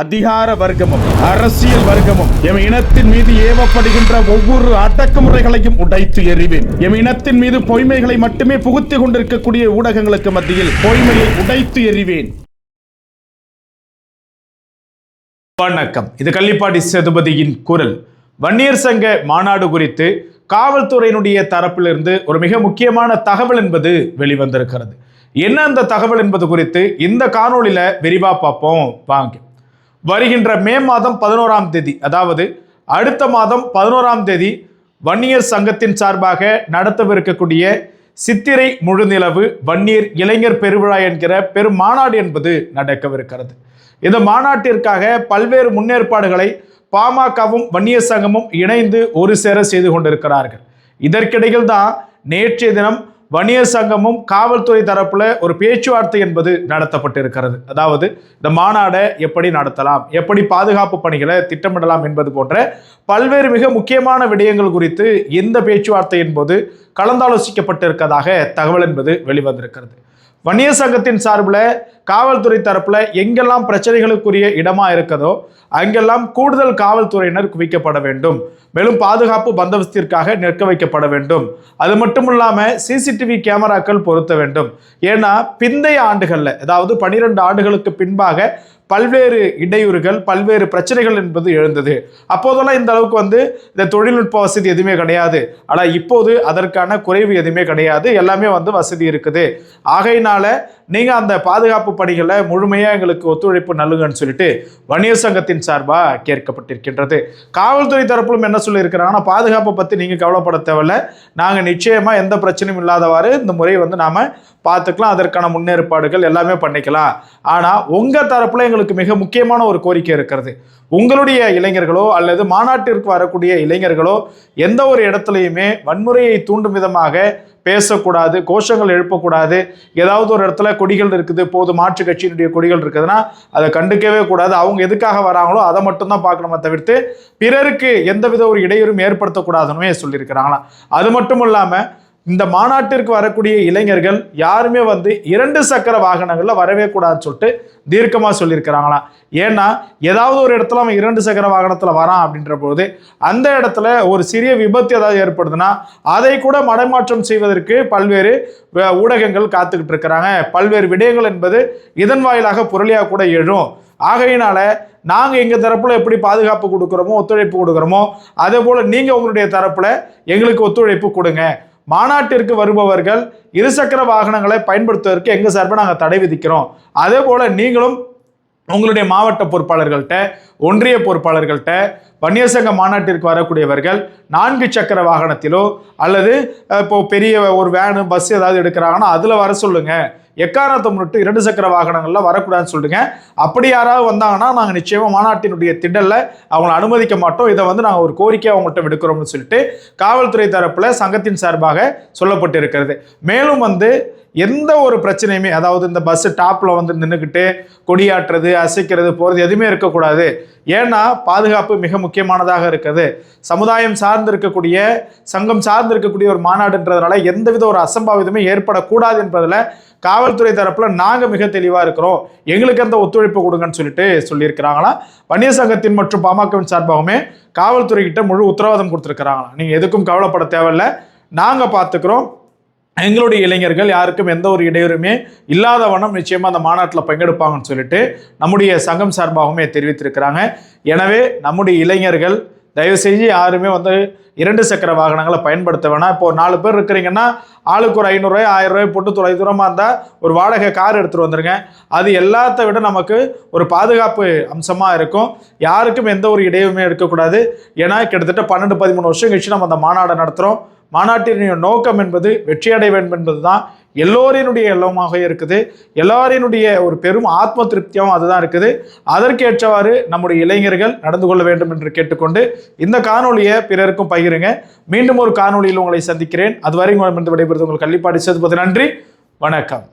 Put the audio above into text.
அதிகார வர்க்கமும் அரசியல் வர்க்கமும் எம் இனத்தின் மீது ஏவப்படுகின்ற ஒவ்வொரு அடக்குமுறைகளையும் உடைத்து எறிவேன். எம் இனத்தின் மீது பொய்மைகளை மட்டுமே புகுத்திக் கொண்டிருக்கக்கூடிய ஊடகங்களுக்கு மத்தியில் பொய்மையை உடைத்து எறிவேன். வணக்கம். இது கள்ளிப்பாடி சதுபதியின் குரல். வன்னியர் சங்க மாநாடு குறித்து காவல்துறையினுடைய தரப்பிலிருந்து ஒரு மிக முக்கியமான தகவல் என்பது வெளிவந்திருக்கிறது. என்ன அந்த தகவல் என்பது குறித்து இந்த காணொலியில விரிவா பார்ப்போம். வாங்க. வருகின்ற மே மாதம் பதினோராம் தேதி அதாவது அடுத்த மாதம் பதினோராம் தேதி வன்னியர் சங்கத்தின் சார்பாக நடத்தவிருக்கக்கூடிய சித்திரை முழுநிலவு வன்னியர் இளைஞர் பெருவிழா என்கிற பெரும் மாநாடு என்பது நடக்கவிருக்கிறது. இந்த மாநாட்டிற்காக பல்வேறு முன்னேற்பாடுகளை பாமகவும் வன்னியர் சங்கமும் இணைந்து ஒரு சேர செய்து கொண்டிருக்கிறார்கள். இதற்கிடையில் தான் நேற்றைய தினம் வணிகர் சங்கமும் காவல்துறை தரப்புல ஒரு பேச்சுவார்த்தை என்பது நடத்தப்பட்டிருக்கிறது. அதாவது இந்த மாநாடை எப்படி நடத்தலாம் எப்படி பாதுகாப்பு பணிகளை திட்டமிடலாம் என்பது போன்ற பல்வேறு மிக முக்கியமான விடயங்கள் குறித்து இந்த பேச்சுவார்த்தையின் போது கலந்தாலோசிக்கப்பட்டிருக்கதாக தகவல் என்பது வெளிவந்திருக்கிறது. வன்னியர் சங்கத்தின் சார்பில் காவல்துறை தரப்பில் எங்கெல்லாம் பிரச்சனைகளுக்குரிய இடமா இருக்கதோ அங்கெல்லாம் கூடுதல் காவல்துறையினர் குவிக்கப்பட வேண்டும். மேலும் பாதுகாப்பு பந்தோபஸ்திற்காக நிற்க வைக்கப்பட வேண்டும். அது மட்டும் இல்லாமல் சிசிடிவி கேமராக்கள் பொருத்த வேண்டும். ஏன்னா பிந்தைய ஆண்டுகளில் அதாவது பனிரெண்டு ஆண்டுகளுக்கு பின்பாக பல்வேறு இடையூறுகள் பல்வேறு பிரச்சனைகள் என்பது எழுந்தது. அப்போதெல்லாம் இந்த அளவுக்கு வந்து இந்த தொழில்நுட்ப வசதி எதுவுமே கிடையாது. ஆனால் இப்போது அதற்கான குறைவு எதுவுமே கிடையாது. எல்லாமே வந்து வசதி இருக்குது. ஆகையினால நீங்கள் அந்த பாதுகாப்பு பணிகளை முழுமையாக எங்களுக்கு ஒத்துழைப்பு நல்லுங்கன்னு சொல்லிட்டு வணிகர் சங்கத்தின் சார்பாக கேட்கப்பட்டிருக்கின்றது. காவல்துறை தரப்பிலும் என்ன சொல்லியிருக்கிறாங்கன்னா பாதுகாப்பை பற்றி நீங்கள் கவலைப்பட தேவையில்ல. நாங்கள் நிச்சயமாக எந்த பிரச்சனையும் இல்லாதவாறு இந்த முறையை வந்து நாம் பார்த்துக்கலாம். அதற்கான முன்னேற்பாடுகள் எல்லாமே பண்ணிக்கலாம். ஆனால் உங்கள் தரப்பில் எங்களுக்கு மிக முக்கியமான ஒரு கோரிக்கை இருக்கிறது. உங்களுடைய இளைஞர்களோ அல்லது மாநாட்டிற்கு வரக்கூடிய இளைஞர்களோ எந்த ஒரு இடத்துலையுமே வன்முறையை தூண்டும் விதமாக பேசக்கூடாது கோஷங்கள் எழுப்பக்கூடாது ஏதாவது ஒரு இடத்துல கொடிகள் இருக்குது போது மாற்று கட்சியினுடைய கொடிகள் இருக்குதுன்னா அதை கண்டுக்கவே கூடாது. அவங்க எதுக்காக வராங்களோ அதை மட்டும்தான் பார்க்கணுமே தவிர்த்து பிறருக்கு எந்தவித ஒரு இடையூறும் ஏற்படுத்தக்கூடாதுன்னு சொல்லியிருக்கிறாங்களாம். அது மட்டும் இல்லாமல் இந்த மாநாட்டிற்கு வரக்கூடிய இளைஞர்கள் யாருமே வந்து இரண்டு சக்கர வாகனங்களில் வரவே கூடாதுன்னு சொல்லிட்டு தீர்க்கமாக சொல்லியிருக்கிறாங்களாம் ஏன்னா ஏதாவது ஒரு இடத்துல அவன் இரண்டு சக்கர வாகனத்தில் வரான் அப்படின்ற பொழுது அந்த இடத்துல ஒரு சிறிய விபத்து ஏதாவது ஏற்படுதுன்னா அதை கூட மடமாற்றம் செய்வதற்கு பல்வேறு ஊடகங்கள் காத்துக்கிட்டு இருக்கிறாங்க. பல்வேறு விடயங்கள் என்பது இதன் வாயிலாக புரளியாக கூட எழும். ஆகையினால நாங்கள் எங்கள் தரப்பில் எப்படி பாதுகாப்பு கொடுக்குறோமோ ஒத்துழைப்பு கொடுக்குறோமோ அதே போல் நீங்கள் உங்களுடைய தரப்பில் எங்களுக்கு ஒத்துழைப்பு கொடுங்க. மாநாட்டிற்கு வருபவர்கள் இருசக்கர வாகனங்களை பயன்படுத்துவதற்கு எங்கள் சார்பாக நாங்கள் தடை விதிக்கிறோம். அதே போல் நீங்களும் உங்களுடைய மாவட்ட பொறுப்பாளர்கள்ட்ட ஒன்றிய பொறுப்பாளர்கள்ட்ட வன்னியர் சங்க மாநாட்டிற்கு வரக்கூடியவர்கள் நான்கு சக்கர வாகனத்திலோ அல்லது இப்போ பெரிய ஒரு வேனு பஸ் ஏதாவது எடுக்கிறாங்கன்னா அதில் வர சொல்லுங்க. எக்காரணத்தை முன்னிட்டு இரண்டு சக்கர வாகனங்கள்ல வரக்கூடாதுன்னு சொல்லுங்க அப்படி யாராவது வந்தாங்கன்னா நாங்கள் நிச்சயமா மாநாட்டினுடைய திடல்ல அவங்களை அனுமதிக்க மாட்டோம். இதை வந்து நாங்கள் ஒரு கோரிக்கையை அவங்கள்ட்ட விடுக்கிறோம்னு சொல்லிட்டு காவல்துறை தரப்புல சங்கத்தின் சார்பாக சொல்லப்பட்டிருக்கிறது. மேலும் வந்து எந்த ஒரு பிரச்சனையுமே அதாவது இந்த பஸ் டாப்ல வந்து நின்றுக்கிட்டு கொடியாட்டுறது அசைக்கிறது போகிறது எதுவுமே இருக்கக்கூடாது. ஏன்னா பாதுகாப்பு மிக முக்கியமானதாக இருக்குது. சமுதாயம் சார்ந்து இருக்கக்கூடிய சங்கம் சார்ந்து இருக்கக்கூடிய ஒரு மாநாடுன்றதுனால எந்தவித ஒரு அசம்பாவிதமே ஏற்படக்கூடாது என்பதில் காவல்துறை தரப்புல நாங்கள் மிக தெளிவாக இருக்கிறோம். எங்களுக்கு அந்த ஒத்துழைப்பு கொடுங்கன்னு சொல்லிட்டு சொல்லியிருக்கிறாங்களா. வன்னியர் சங்கத்தின் மற்றும் பாமகவின் சார்பாகவுமே காவல்துறை கிட்ட முழு உத்தரவாதம் கொடுத்துருக்கிறாங்களாம் நீங்கள் எதுக்கும் கவலைப்பட தேவையில்ல. நாங்கள் பார்த்துக்கிறோம். எங்களுடைய இளைஞர்கள் யாருக்கும் எந்த ஒரு இடையூறுமே இல்லாத வண்ணம் நிச்சயமா அந்த மாநாட்டில் பங்கெடுப்பாங்கன்னு சொல்லிட்டு நம்முடைய சங்கம் சார்பாகவுமே தெரிவித்திருக்கிறாங்க. எனவே நம்முடைய இளைஞர்கள் தயவு செஞ்சு யாருமே வந்து இரண்டு சக்கர வாகனங்களை பயன்படுத்த வேணாம். இப்போ நாலு பேர் இருக்கிறீங்கன்னா ஆளுக்கு ஒரு ஐநூறுரூவாய் ஆயிரம் ரூபாய் போட்டு தொலை தூரமாக இருந்தால் ஒரு வாடகை கார் எடுத்துகிட்டு வந்துருங்க. அது எல்லாத்த விட நமக்கு ஒரு பாதுகாப்பு அம்சமாக இருக்கும். யாருக்கும் எந்த ஒரு இடையுமே இருக்கக்கூடாது ஏன்னா கிட்டத்தட்ட பன்னெண்டு பதிமூணு வருஷம் கழிச்சு நம்ம அந்த மாநாடை நடத்துகிறோம் மாநாட்டினுடைய நோக்கம் என்பது வெற்றியடை வேண்டும் என்பதுதான். எல்லோரினுடைய எல்லமாக இருக்குது. எல்லாரினுடைய ஒரு பெரும் ஆத்ம திருப்தியும் அதுதான் இருக்குது. அதற்கேற்றவாறு நம்முடைய இளைஞர்கள் நடந்து கொள்ள வேண்டும் என்று கேட்டுக்கொண்டு இந்த காணொலியை பிறருக்கும் பகிருங்க. மீண்டும் ஒரு காணொலியில் உங்களை சந்திக்கிறேன். அதுவரை உங்களிடம் விடைபெறுவது உங்கள் கள்ளிப்பாடி சேர்ப்பது நன்றி. வணக்கம்.